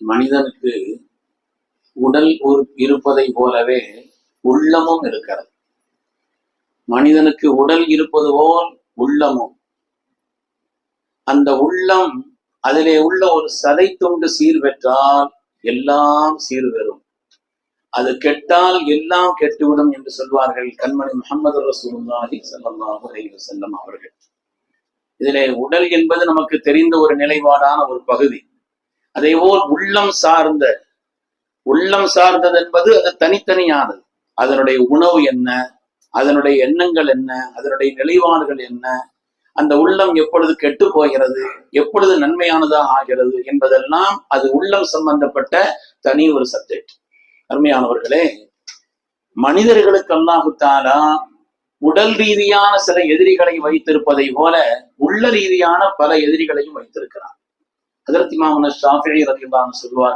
மனிதனுக்கு உடல் ஒரு இருப்பதை போலவே உள்ளமும் இருக்கிறது. மனிதனுக்கு உடல் இருப்பது போல் உள்ளமும். அந்த உள்ளம் அதிலே உள்ள ஒரு சதை துண்டு சீர் பெற்றால் எல்லாம் சீர் பெறும். அது கெட்டால் எல்லாம் கெட்டுவிடும் என்று சொல்வார்கள் கண்மணி முகமது ரசூல்லாஹி ஸல்லல்லாஹு அலைஹி செல்லம் அவர்கள். இதிலே உடல் என்பது நமக்கு தெரிந்த ஒரு நிலைப்பாடான ஒரு பகுதி. அதேபோல் உள்ளம் சார்ந்த உள்ளம் சார்ந்தது என்பது அது தனித்தனியானது. அதனுடைய உணவு என்ன அதனுடைய எண்ணங்கள் என்ன அதனுடைய நிலைப்பாடுகள் என்ன அந்த உள்ளம் எப்பொழுது கெட்டு போகிறது எப்பொழுது நன்மையானதாக ஆகிறது என்பதெல்லாம் அது உள்ளம் சம்பந்தப்பட்ட தனி ஒரு சப்ஜெக்ட் அருமையானவர்களே மனிதர்களுக்கு அல்லாஹுத்தாலா உடல் ரீதியான சில எதிரிகளை வைத்திருப்பதை போல உள்ள ரீதியான பல எதிரிகளையும் வைத்திருக்கிறார் حضرت امام الشافعي رضي الله عنه سلوا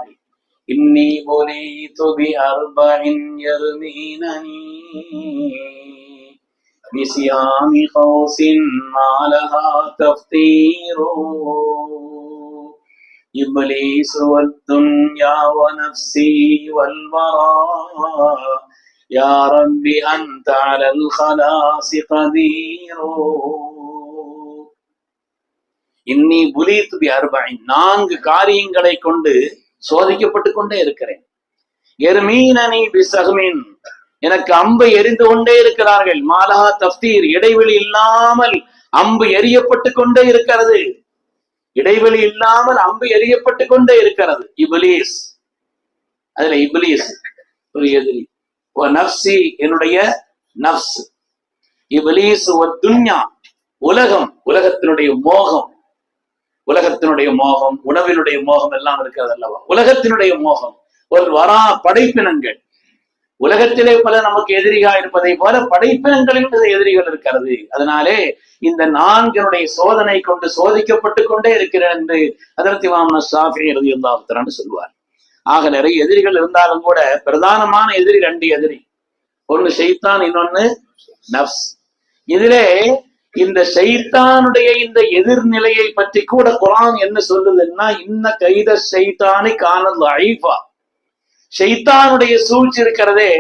إني انی بأربع يرمينني أربع یرمیننی خوص ما لها تفطير. إبليس والدنيا ونفسي والبراء يا رب أنت على الخلاص قدير. இன்னி புலித்து அருபாய் நான்கு காரியங்களை கொண்டு சோதிக்கப்பட்டு கொண்டே இருக்கிறேன். எர்மீனனி பிசகுமின் எனக்கு அம்பை எரிந்து கொண்டே இருக்கிறார்கள். மாலா தப்தீர் இடைவெளி இல்லாமல் அம்பு எரியப்பட்டு கொண்டே இருக்கிறது. இடைவெளி இல்லாமல் அம்பு எரியப்பட்டு கொண்டே இருக்கிறது. இபிலீஸ். அதுல இபிலீஸ் ஒரு எதிரி ஓ நப்சி என்னுடைய நப்ஸ் இபிலீஸ் ஒரு துன்யா. உலகம் உலகத்தினுடைய மோகம். உலகத்தினுடைய மோகம் உணவினுடைய மோகம் எல்லாம் இருக்கிறது அல்லவா? உலகத்தினுடைய மோகம். ஒரு வரா படைப்பினங்கள். உலகத்திலே பல நமக்கு எதிரிகா இருப்பதை போல படைப்பினங்களிலும் எதிரிகள் இருக்கிறது. அதனாலே இந்த நான்கினுடைய சோதனை கொண்டு சோதிக்கப்பட்டு கொண்டே இருக்கிறேன் என்று அதற்கு மாமன சாஃபி எழுதி இருந்தான்னு சொல்லுவார் ஆக நிறைய எதிரிகள் இருந்தாலும் கூட பிரதானமான எதிரி ரெண்டு எதிரி. ஒன்னு செய்தான் இன்னொன்னு நப்ஸ். இதிலே இந்த சைத்தானுடைய இந்த எதிர்நிலையை பற்றி கூட குரான் என்ன சொல்லுதுன்னா இன்ன கைத சைத்தானை காணல் ஐஃபா ஷைத்தானுடைய சூழ்ச்சி இருக்கிறதே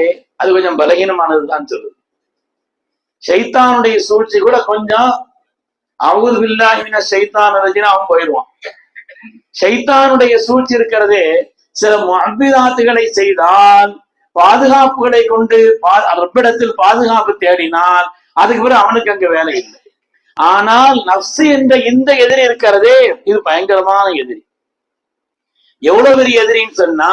அது கொஞ்சம் பலகீனமானதுதான் சொல்லுது. ஷைத்தானுடைய சூழ்ச்சி கூட கொஞ்சம் அவுது பில்லாஹின ஷைத்தான் இருந்துச்சுன்னா அவன் போயிடுவான். ஷைத்தானுடைய சூழ்ச்சி இருக்கிறதே சில அபிதாத்துகளை செய்தால் பாதுகாப்புகளை கொண்டு ரப்பிடத்தில் பாதுகாப்பு தேடினால் அதுக்கு பிறகு அவனுக்கு அங்க வேலை இல்லை. ஆனால் நப்சு என்ற இந்த எதிரி இருக்கிறதே இது பயங்கரமான எதிரி. எவ்வளவு பெரிய எதிரின்னு சொன்னா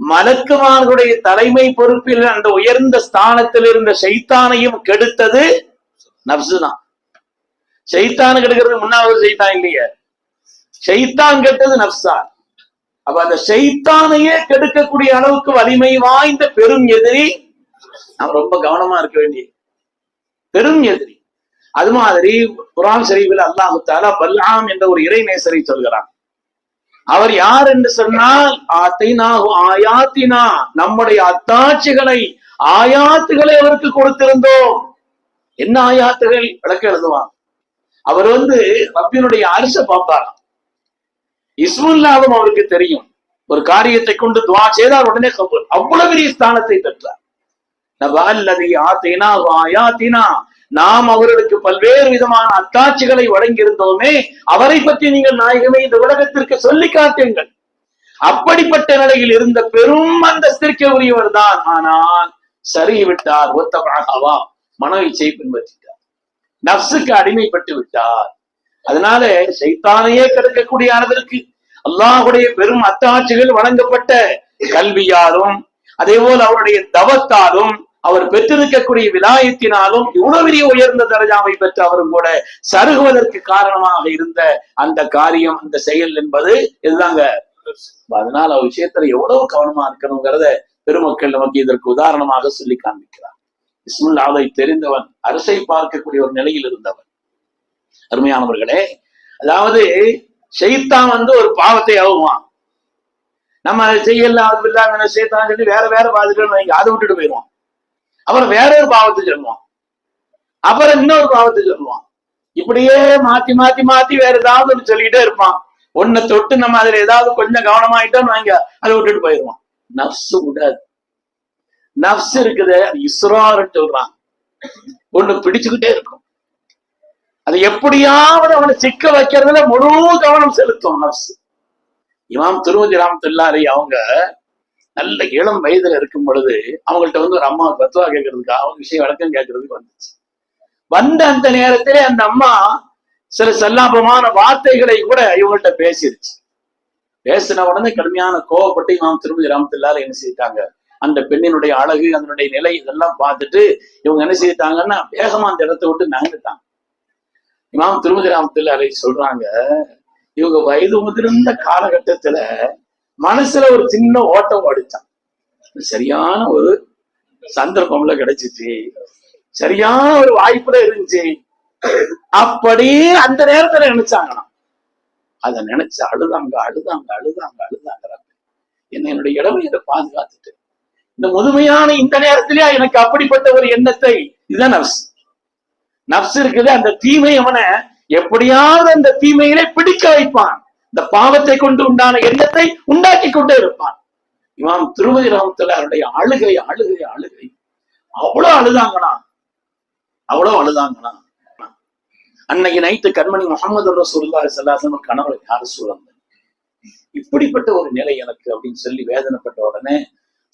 மலக்குமார்களுடைய தலைமை பொறுப்பில் அந்த உயர்ந்த ஸ்தானத்தில் இருந்த சைத்தானையும் கெடுத்தது நப்சு தான். சைத்தான் கெடுக்கிறது முன்னாவது சைத்தான் இல்லையே. சைத்தான் கெட்டது நப்சா அப்ப அந்த சைத்தானையே கெடுக்கக்கூடிய அளவுக்கு வலிமை வாய்ந்த பெரும் எதிரி நாம் ரொம்ப கவனமா இருக்க வேண்டிய பெரும் எதிரி. அது மாதிரி குரான் ஷரீஃபில் அல்லாஹு தாலா பல்லாம் என்ற ஒரு இறைநேசரை சொல்கிறார் அவர் யார் என்று சொன்னால் ஆத்தினாகு ஆயாத்தினா நம்முடைய அத்தாட்சிகளை ஆயாத்துகளை அவருக்கு கொடுத்திருந்தோம். என்ன ஆயாத்துகள்? விளக்க எழுதுவான். அவர் வந்து ரப்பினுடைய அரச பார்ப்பார். இஸ்முல்லாவும் அவருக்கு தெரியும். ஒரு காரியத்தை கொண்டு துவா செய்தால் உடனே அவ்வளவு பெரிய ஸ்தானத்தை பெற்றார். நபல்லதி ஆத்தினா ஆயாத்தினா நாம் அவர்களுக்கு பல்வேறு விதமான அத்தாட்சிகளை வழங்கியிருந்தோமே அவரை பற்றி நீங்கள் நாயகமே இந்த உலகத்திற்கு சொல்லி காட்டுங்கள். அப்படிப்பட்ட நிலையில் இருந்த பெரும் அந்தஸ்திற்கு உரியவர் தான். ஆனால் சரி விட்டார் ஒத்தமாகவா மன இச்சை பின்பற்றிட்டார். நப்சுக்கு அடிமைப்பட்டு விட்டார். அதனால சைத்தானையே கிடைக்கக்கூடிய அளவிற்கு அல்லாஹுடைய பெரும் அத்தாட்சிகள் வழங்கப்பட்ட கல்வியாலும் அதே போல் அவருடைய தவத்தாலும் அவர் பெற்றிருக்கக்கூடிய விலாயத்தினாலும் இவ்வளவு பெரிய உயர்ந்த தரஜாவை பெற்ற அவரும் கூட சருகுவதற்கு காரணமாக இருந்த அந்த காரியம் அந்த செயல் என்பது இதுதாங்க. அதனால அவர் விஷயத்துல எவ்வளவு கவனமா இருக்கணுங்கிறத பெருமக்கள் நமக்கு இதற்கு உதாரணமாக சொல்லி காண்பிக்கிறார். இஸ்முல்லாவை தெரிந்தவன் அரசை பார்க்கக்கூடிய ஒரு நிலையில் இருந்தவன். அருமையானவர்களே அதாவது செய்தான் வந்து ஒரு பாவத்தை ஆகுவான் நம்ம செய்யல அது இல்லாம செய்தான் சொல்லி வேற வேற பாதிக்கணும் அதை விட்டுட்டு போயிடுவான். அப்புறம் வேற ஒரு பாவத்தை சொல்லுவான் அப்புறம் இன்னொரு பாவத்தை சொல்லுவான் இப்படியே மாத்தி மாத்தி மாத்தி வேற ஏதாவது ஒன்று சொல்லிக்கிட்டே இருப்பான். ஒன்ன தொட்டு நம்ம அதுல ஏதாவது கொஞ்சம் கவனமாயிட்டோம்னு வாங்க அதை விட்டுட்டு போயிடுவான். நப்சு விடாது. நர்ஸ் இருக்குது அது இஸ்ரோன்னு சொல்றான். ஒண்ணு பிடிச்சுக்கிட்டே இருக்கும். அது எப்படியாவது அவனை சிக்க வைக்கிறதுல முழு கவனம் செலுத்தும் நப்சு இமாம் திருவதி ராமத்துல்லாரி அவங்க நல்ல இளம் வயதுல இருக்கும் பொழுது அவங்கள்ட்ட வந்து ஒரு அம்மா பத்துவா கேட்கறதுக்கா அவங்க விஷயம் விளக்கம் கேட்கறதுக்கு வந்துச்சு. வந்த அந்த நேரத்திலே அந்த அம்மா சில சல்லாபமான வார்த்தைகளை கூட இவங்கள்ட்ட பேசிருச்சு. பேசின உடனே கடுமையான கோவப்பட்டு இமாம் திருமதி ராமத்துல்லார என்ன செய்தாங்க அந்த பெண்ணினுடைய அழகு அதனுடைய நிலை இதெல்லாம் பார்த்துட்டு இவங்க என்ன செய்தாங்கன்னா வேகமா அந்த இடத்தை விட்டு நகர்ந்துட்டாங்க. இமாம் திருமதி ராமத்துல்லாரை சொல்றாங்க இவங்க வயது முதிர்ந்த காலகட்டத்துல மனசுல ஒரு சின்ன ஓட்டம் ஓடிச்சான் சரியான ஒரு சந்தர்ப்பம்ல கிடைச்சிச்சு. சரியான ஒரு வாய்ப்புல இருந்துச்சு. அப்படி அந்த நேரத்துல நினைச்சாங்களாம் அத நினைச்சு அழுதாங்க அழுதாங்க அழுதாங்க அழுதாங்க. என்ன என்னுடைய இதை பாதுகாத்துட்டு இந்த முதுமையான இந்த நேரத்திலேயே எனக்கு அப்படிப்பட்ட ஒரு எண்ணத்தை இதுதான் நப்ஸ். நப்ஸ் இருக்குது அந்த தீமை அவனை எப்படியாவது அந்த தீமையிலே பிடிக்க வைப்பான். இந்த பாவத்தை கொண்டு உண்டான எண்ணத்தை உண்டாக்கி கொண்டே இருப்பான். இமாம் திருமதி ராமத்துல அவருடைய அழுகை அழுகை அழுகை. அவ்வளவு அழுதாங்கண்ணா. அவ்வளவு அழுதாங்கண்ணா. அன்னைக்கு நைட்டு கண்மணி முகமது ரசூல்லா சல்லாசம் கணவர் யாரு சூழந்த இப்படிப்பட்ட ஒரு நிலை எனக்கு அப்படின்னு சொல்லி வேதனைப்பட்ட உடனே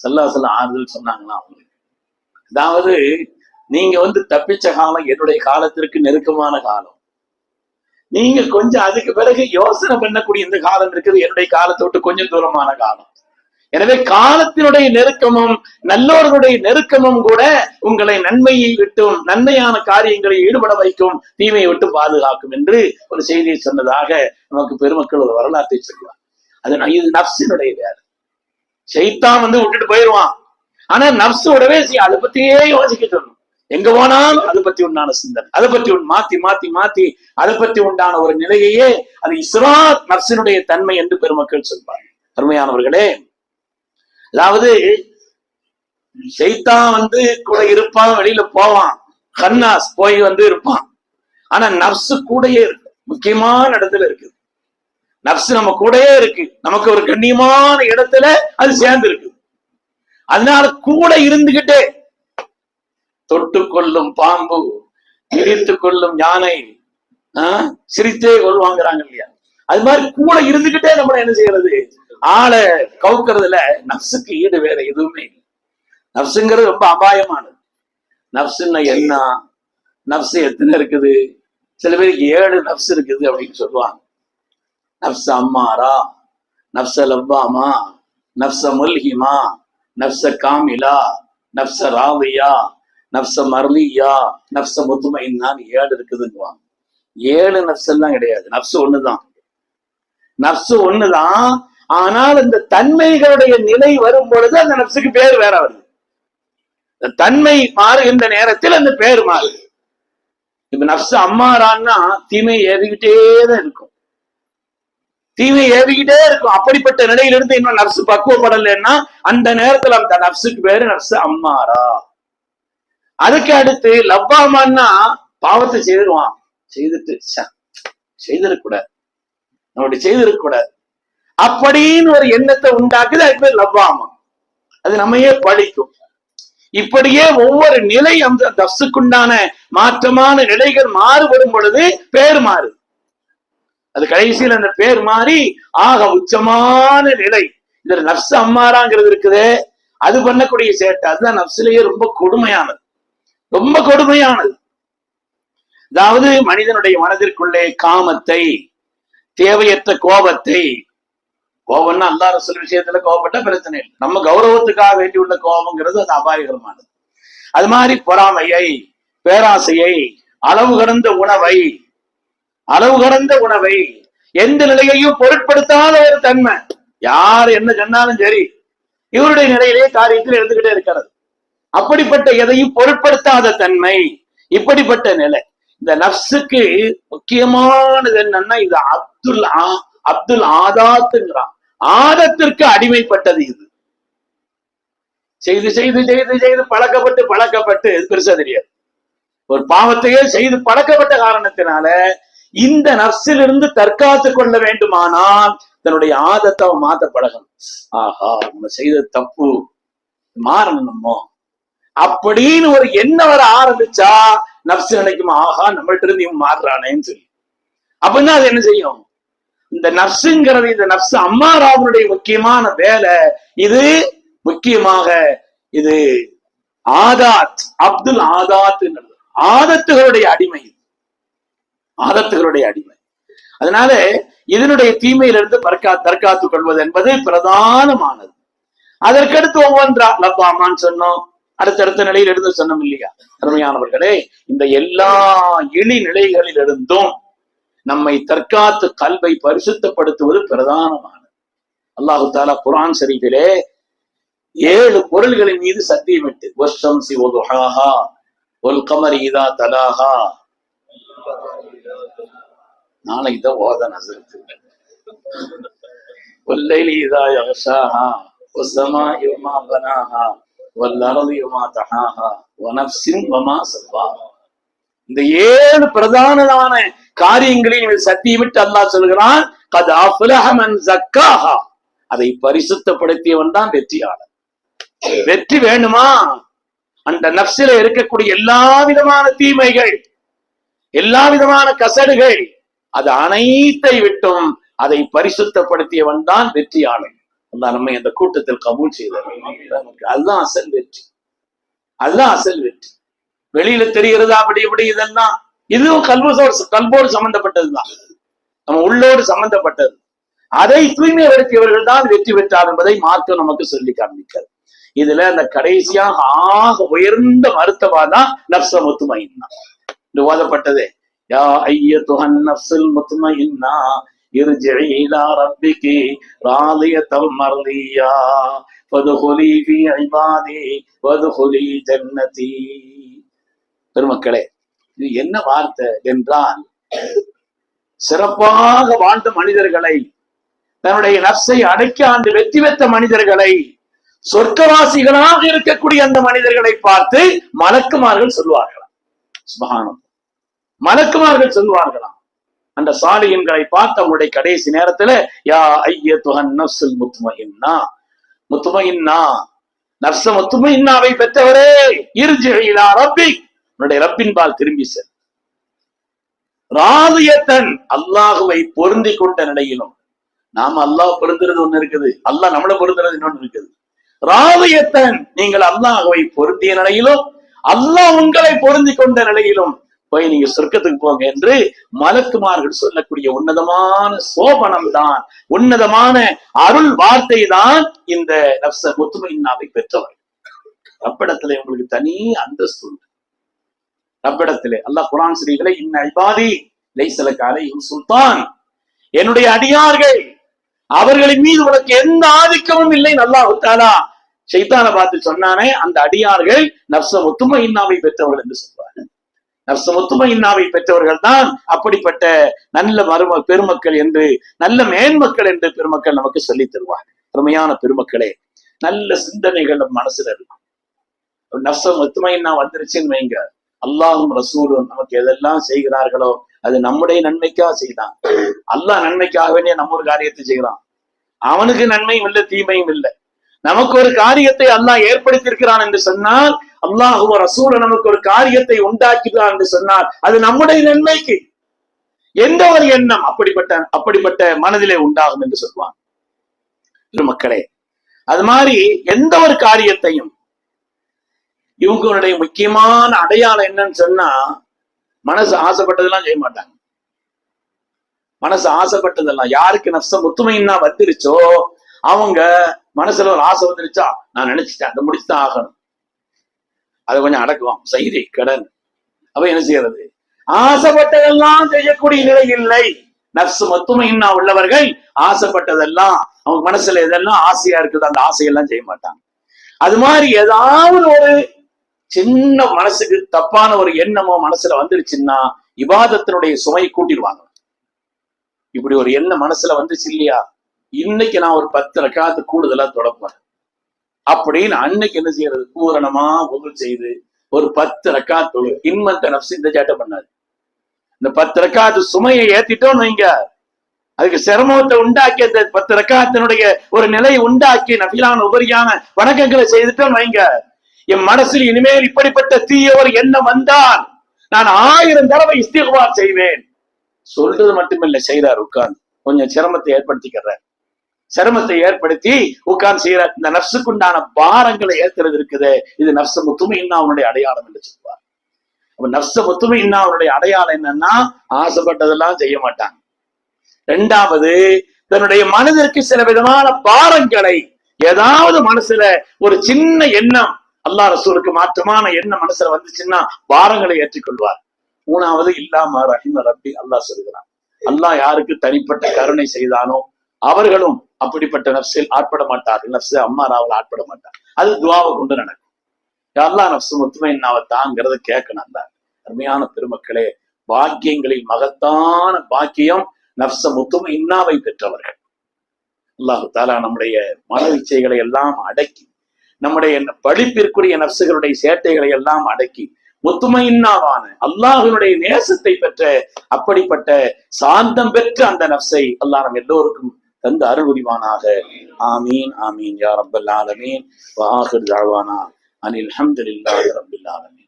சல்லாசல் ஆறுதல் சொன்னாங்கன்னா அவங்களுக்கு. அதாவது நீங்க வந்து தப்பிச்ச காலம் என்னுடைய காலத்திற்கு நெருக்கமான காலம். நீங்க கொஞ்சம் அதுக்கு பிறகு யோசனை பண்ணக்கூடிய இந்த காலம் இருக்குது. என்னுடைய காலத்தை விட்டு கொஞ்சம் தூரமான காலம். எனவே காலத்தினுடைய நெருக்கமும் நல்லோர்களுடைய நெருக்கமும் கூட உங்களை நன்மையை விட்டும் நன்மையான காரியங்களை ஈடுபட வைக்கும் தீமையை விட்டு பாதுகாக்கும் என்று ஒரு செய்தியை சொன்னதாக நமக்கு பெருமக்கள் ஒரு வரலாற்றை சொல்லுவார். அது இது நப்சினுடைய வேலை. செய்தான் வந்து விட்டுட்டு போயிடுவான் ஆனா நப்சோடவே அதை பத்தியே யோசிக்க சொல்லணும் எங்க போனாலும் அதை பத்தி உண்டான சிந்தனை அதை பத்தி உன் மாத்தி மாத்தி மாத்தி அதை பத்தி உண்டான ஒரு நிலையையே அது இஸ்ரா நர்சினுடைய தன்மை என்று பெருமக்கள் சொல்வார் அருமையானவர்களே அதாவது ஷைத்தான் வந்து கூட இருப்பான் வெளியில போவான் கண்ணாஸ் போய் வந்து இருப்பான். ஆனா நர்ஸு கூடயே இருக்கு முக்கியமான இடத்துல இருக்கு. நப்சு நம்ம கூடயே இருக்கு நமக்கு ஒரு கண்ணியமான இடத்துல அது சேர்ந்து இருக்கு அதனால கூட இருந்துகிட்டே தொட்டு கொள்ளும் பாம்பு இடித்து கொள்ளும் யானை ஆஹ், சிரித்தே கொள்வாங்கிறாங்க இல்லையா? அது மாதிரி கூட இருந்துகிட்டே நம்மள என்ன செய்யறது? ஆளை கவுக்கிறதுல நப்சுக்கு ஈடு வேற எதுவுமே இல்லை. நப்சுங்கிறது ரொம்ப அபாயமானது. நப்சுன்னா என்ன? நப்சு எத்தனை இருக்குது? சில பேருக்கு ஏழு நப்ஸ் இருக்குது அப்படின்னு சொல்லுவாங்க. நப்ச அம்மாரா? நப்ச லவ்வாமா? நப்ச முல்ஹிமா? நப்ச காமிலா? நப்ச ராவியா? நப்ச மர்லியா நப்ச முத்துமைன்னான்னு ஏழு இருக்குதுங்குவாங்க. ஏழு நப்செல்லாம் கிடையாது. நப்சு ஒண்ணுதான். நப்சு ஒண்ணுதான். ஆனால் இந்த தன்மைகளுடைய நிலை வரும் பொழுது அந்த நப்சுக்கு பேர் வேற வருது. இந்த தன்மை மாறுகின்ற நேரத்தில் அந்த பேர் மாறுது. இப்ப நப்சு அம்மாறான்னா தீமை ஏறிக்கிட்டே தான் இருக்கும். தீமை ஏறிக்கிட்டே இருக்கும். அப்படிப்பட்ட நிலையிலிருந்து இன்னும் நப்சு பக்குவப்படலைன்னா அந்த நேரத்துல அந்த நப்சுக்கு பேரு நப்சு அம்மாரா. அதுக்கு அடுத்து லவ்வாமான்னா பாவத்தை செய்திருவான். செய்துட்டு செய்திருக்கூடாது நம்ம அப்படி செய்திருக்கூடாது அப்படின்னு ஒரு எண்ணத்தை உண்டாக்குது அதுக்கு பேர் லவ்வாமா அது நம்மையே பழிக்கும். இப்படியே ஒவ்வொரு நிலை அந்த தப்சுக்குண்டான மாற்றமான நிலைகள் மாறுபடும் பொழுது பேர் மாறுது. அது கடைசியில் அந்த பேர் மாறி ஆக உச்சமான நிலை. இதுல நப்சு அம்மாராங்கிறது இருக்குது. அது பண்ணக்கூடிய சேட்டை. அதுதான் நப்சிலேயே ரொம்ப கொடுமையானது. ரொம்ப கொடுமையானது. அதாவது மனிதனுடைய மனதிற்குள்ளே காமத்தை தேவையற்ற கோபத்தை கோபம்னா அல்லாத ரசூல் விஷயத்துல கோபப்பட்ட பிரச்சனை இல்லை. நம்ம கௌரவத்துக்காக வேண்டியுள்ள கோபம்ங்கிறது அது அபாயகரமானது. அது மாதிரி பொறாமையை பேராசையை அளவு கடந்த உணவை அளவு கடந்த உணவை எந்த நிலையையும் பொருட்படுத்தாத ஒரு தன்மை. யார் என்ன சொன்னாலும் சரி இவருடைய நிலையிலேயே காரியத்தில் இருந்துகிட்டே இருக்கிறது. அப்படிப்பட்ட எதையும் பொருட்படுத்தாத தன்மை இப்படிப்பட்ட நிலை. இந்த நப்சுக்கு முக்கியமானது என்னன்னா இது அப்துல் ஆ- அப்துல் ஆதாத்துங்கிறான். ஆதத்திற்கு அடிமைப்பட்டது இது. செய்து செய்து செய்து செய்து பழக்கப்பட்டு பழக்கப்பட்டு பெருசா தெரியாது. ஒரு பாவத்தையே செய்து பழக்கப்பட்ட காரணத்தினால இந்த நப்சிலிருந்து தற்காத்து கொள்ள வேண்டுமானால் தன்னுடைய ஆதத்தை மாத்த பழகணும். ஆஹா நம்ம செய்த தப்பு. மாறணும் நம்ம. அப்படின்னு ஒரு எண்ணம் வர ஆரம்பிச்சா நப்சு நினைக்கும் ஆஹா நம்மள்ட்ட இருந்து இவன் மாறுறானேன்னு சொல்லி. அப்படின்னா அது என்ன செய்யும்? இந்த நப்சுங்கிறது இந்த நப்சு அம்மாராவனுடைய முக்கியமான வேலை இது முக்கியமாக இது ஆதாத் அப்துல் ஆதாத் ஆதத்துகளுடைய அடிமை. ஆதத்துகளுடைய அடிமை. அதனால இதனுடைய தீமையிலிருந்து பற்கா தற்காத்துக் கொள்வது என்பது பிரதானமானது. அதற்கடுத்து ஒவ்வொன்றா லப்பாமான்னு சொன்னோம். அடுத்தடுத்த நிலையில் எடுத்து சொன்னோம் இல்லையா? அருமையானவர்களே இந்த எல்லா இழி நிலைகளிலிருந்தும் நம்மை தற்காத்து கல்வை பரிசுத்தப்படுத்துவது பிரதானமானது. அல்லாஹு தாலா குரான் சரிவிலே ஏழு பொருள்களின் மீது சத்தியமிட்டு வஷம் சிவதுஹாஹா ஒல் தலாஹா. நாளைக்கு தான் ஓத நசருக்கு ஒல்லைலி இதா யஷாஹா ஒசமா யுமா பனாஹா. இந்த ஏழு பிரதானமான காரியங்களை நீங்கள் சத்தியமிட்டு அல்லாஹ் சொல்கிறான் கது அதை பரிசுத்தப்படுத்தியவன் தான் வெற்றியாளர் வெற்றி வேணுமா? அந்த நப்சில இருக்கக்கூடிய எல்லா விதமான தீமைகள் எல்லா விதமான கசடுகள் அது அனைத்தை விட்டும் அதை பரிசுத்தப்படுத்தியவன் தான் வெற்றியாளன். அல்லாஹ் நம்மை அந்த கூட்டத்தில் கபூல் செய்தவன் அதுதான் அசல் வெற்றி. அதுதான் அசல் வெற்றி. வெளியில தெரிகிறதா அப்படி இப்படி இதெல்லாம் இதுவும் கல்வசோடு கல்போடு சம்பந்தப்பட்டதுதான். நம்ம உள்ளோடு சம்பந்தப்பட்டது. அதை தூய்மைப்படுத்தியவர்கள் தான் வெற்றி பெற்றார் என்பதை மார்க்கம் நமக்கு சொல்லி காண்பிக்கிறது இதுல அந்த கடைசியாக ஆக உயர்ந்த மருத்துவா தான் நப்ச முத்துமைன்னா இது ஓதப்பட்டதே. யா ஐயத்துஹன் நப்சுல் முத்துமைன்னா ارجعي إلى ربك راضية مرضية فادخلي في عبادي وادخلي جنتي பெருமக்களே இது என்ன வார்த்தை என்றால் சிறப்பாக வாழ்ந்த மனிதர்களை தன்னுடைய நப்சை அடைக்க ஆண்டு வெற்றி பெற்ற மனிதர்களை சொர்க்கவாசிகளாக இருக்கக்கூடிய அந்த மனிதர்களை பார்த்து மலக்குமார்கள் சொல்வார்களாம் சுபஹானம் மலக்குமார்கள் சொல்வார்களாம் அந்த சாலியன்களை பார்த்து அவங்களுடைய கடைசி நேரத்துல யா ஐய துகன் நப்சுல் முத்துமகின்னா முத்துமையின்னா நப்ச முத்துமையின்னாவை பெற்றவரே இருஜிலா ரப்பி. உன்னுடைய ரப்பின் பால் திரும்பி செல். ராதியத்தன் அல்லாஹுவை பொருந்தி கொண்ட நிலையிலும் நாம அல்லாஹ் பொருந்துறது ஒண்ணு இருக்குது. அல்லாஹ் நம்மள பொருந்துறது இன்னொன்னு இருக்குது. ராதியத்தன் நீங்கள் அல்லாஹுவை பொருந்திய நிலையிலும் அல்லாஹ் உங்களை பொருந்தி கொண்ட நிலையிலும் போய் நீங்க சொர்க்கத்துக்கு போங்க என்று மலக்குமார்கள் சொல்லக்கூடிய உன்னதமான சோபனம் தான் உன்னதமான அருள் வார்த்தை தான் இந்த நப்ச முத்துமையின்னாவை பெற்றவர். ரப்பிடத்துல உங்களுக்கு தனி அந்தஸ்து உண்டு. ரப்பிடத்திலே அல்லாஹ் குரான் ஸ்ரீகளை இன்ன ஐபாதி லைசலக்கு அலைஹிம் சுல்தான். என்னுடைய அடியார்கள் அவர்களின் மீது உனக்கு எந்த ஆதிக்கமும் இல்லை நல்லா விட்டாளா ஷைத்தான பார்த்து சொன்னானே அந்த அடியார்கள் நப்ச ஒத்துமை இன்னாவை பெற்றவர்கள் என்று சொல்வார் நர்சமுத்தும இன்னாவை பெற்றவர்கள் தான் அப்படிப்பட்ட நல்ல மரும பெருமக்கள் என்று நல்ல மேன்மக்கள் என்று பெருமக்கள் நமக்கு சொல்லி தருவார் அருமையான பெருமக்களே நல்ல சிந்தனைகள் நம்ம மனசுல இருக்கும். நப்ச இன்னா வந்துருச்சுன்னு வைங்க. அல்லாஹும் ரசூலும் நமக்கு எதெல்லாம் செய்கிறார்களோ அது நம்முடைய நன்மைக்காக செய்தான். அல்லாஹ் நன்மைக்காக வேண்டிய நம்ம ஒரு காரியத்தை செய்கிறான். அவனுக்கு நன்மையும் இல்லை தீமையும் இல்லை. நமக்கு ஒரு காரியத்தை அல்லாஹ் ஏற்படுத்தி இருக்கிறான் என்று சொன்னால் அல்லாஹுவ ரசூல நமக்கு ஒரு காரியத்தை உண்டாக்கிதான் என்று சொன்னால் அது நம்முடைய நன்மைக்கு. எந்த ஒரு எண்ணம் அப்படிப்பட்ட அப்படிப்பட்ட மனதிலே உண்டாகும் என்று சொல்வான். மக்களே அது மாதிரி எந்த ஒரு காரியத்தையும் இவங்களுடைய முக்கியமான அடையாளம் என்னன்னு சொன்னா மனசு ஆசைப்பட்டதெல்லாம் செய்ய மாட்டாங்க. மனசு ஆசைப்பட்டதெல்லாம் யாருக்கு நஷ்டம் ஒத்துமைன்னா வந்துருச்சோ அவங்க மனசுல ஒரு ஆசை வந்துருச்சா? நான் நினைச்சிட்டேன் அதை முடிச்சுதான் ஆகணும். அதை கொஞ்சம் அடக்குவான் செய்தி கடன். அப்ப என்ன செய்யறது? ஆசைப்பட்டதெல்லாம் செய்யக்கூடிய நிலை இல்லை. நப்சு மத்துமையின்னா உள்ளவர்கள் ஆசைப்பட்டதெல்லாம் அவங்க மனசுல எதெல்லாம் ஆசையா இருக்குது அந்த ஆசையெல்லாம் செய்ய மாட்டாங்க. அது மாதிரி ஏதாவது ஒரு சின்ன மனசுக்கு தப்பான ஒரு எண்ணமோ மனசுல வந்துருச்சுன்னா இபாதத்தினுடைய சுமை கூட்டிடுவாங்க. இப்படி ஒரு எண்ணம் மனசுல வந்துச்சு இல்லையா? இன்னைக்கு நான் ஒரு பத்து ரக்காத்து கூடுதலா தொடப்பேன் அப்படின்னு அன்னைக்கு என்ன செய்யறது? பூரணமா உதவி செய்து ஒரு பத்து ரக்காத்து இன்மத்த நப்சு இந்த சேட்டை பண்ணாது. இந்த பத்து ரக்காத்து சுமையை ஏத்திட்டோம்னு வைங்க. அதுக்கு சிரமத்தை உண்டாக்கி அந்த பத்து ரக்காத்தினுடைய ஒரு நிலையை உண்டாக்கி நபிலான உபரியான வணக்கங்களை செய்துட்டோம்னு வைங்க. என் மனசில் இனிமேல் இப்படிப்பட்ட தீய ஒரு எண்ணம் வந்தால் நான் ஆயிரம் தடவை இஸ்திகுவார் செய்வேன். சொல்றது மட்டுமில்லை செய்றார் உட்கார்ந்து. கொஞ்சம் சிரமத்தை ஏற்படுத்திக்கிறார் சிரமத்தை ஏற்படுத்தி உட்கார்ந்து செய்யற இந்த நப்சுக்குண்டான பாரங்களை ஏற்கிறது இருக்குது. இது நப்ச முத்துமையின்னா அவனுடைய அடையாளம் என்று சொல்லுவார். அப்ப நப்ச முத்துமையின்னா அவனுடைய அடையாளம் என்னன்னா ஆசைப்பட்டதெல்லாம் செய்ய மாட்டாங்க. ரெண்டாவது தன்னுடைய மனதிற்கு சில விதமான பாரங்களை ஏதாவது மனசுல ஒரு சின்ன எண்ணம் அல்லாஹ் ரசூலுக்கு மாற்றமான எண்ணம் மனசுல வந்துச்சுன்னா பாரங்களை ஏற்றிக்கொள்வார். மூணாவது இல்லாம ரஹிம ரப்பி அல்லாஹ் சொல்கிறான். அல்லாஹ் யாருக்கு தனிப்பட்ட கருணை செய்தானோ அவர்களும் அப்படிப்பட்ட நப்சில் ஆட்பட மாட்டார்கள். நப்சு அம்மாராவில் ஆட்பட மாட்டார். அது துவாவை கொண்டு நடக்கும். யாரெல்லாம் நப்சு முத்துமை நாவை தாங்கிறத கேட்கணும் அந்த அருமையான பெருமக்களே பாக்கியங்களில் மகத்தான பாக்கியம் நப்ச முத்துமை இன்னாவை பெற்றவர்கள். அல்லாஹு தாலா நம்முடைய மன இச்சைகளை எல்லாம் அடக்கி நம்முடைய படிப்பிற்குரிய நப்சுகளுடைய சேட்டைகளை எல்லாம் அடக்கி முத்துமையின்னாவான அல்லாஹனுடைய நேசத்தை பெற்ற அப்படிப்பட்ட சாந்தம் பெற்ற அந்த நப்சை அல்லாஹ் நம் எல்லோருக்கும் தந்து அருள் புரிவானாக ஆமீன் ஆமீன் யா ரப்பல் ஆலமீன் வாஹிர் தாழ்வானா அனில் அல்ஹம்துலில்லாஹி ரப்பில் ஆலமீன்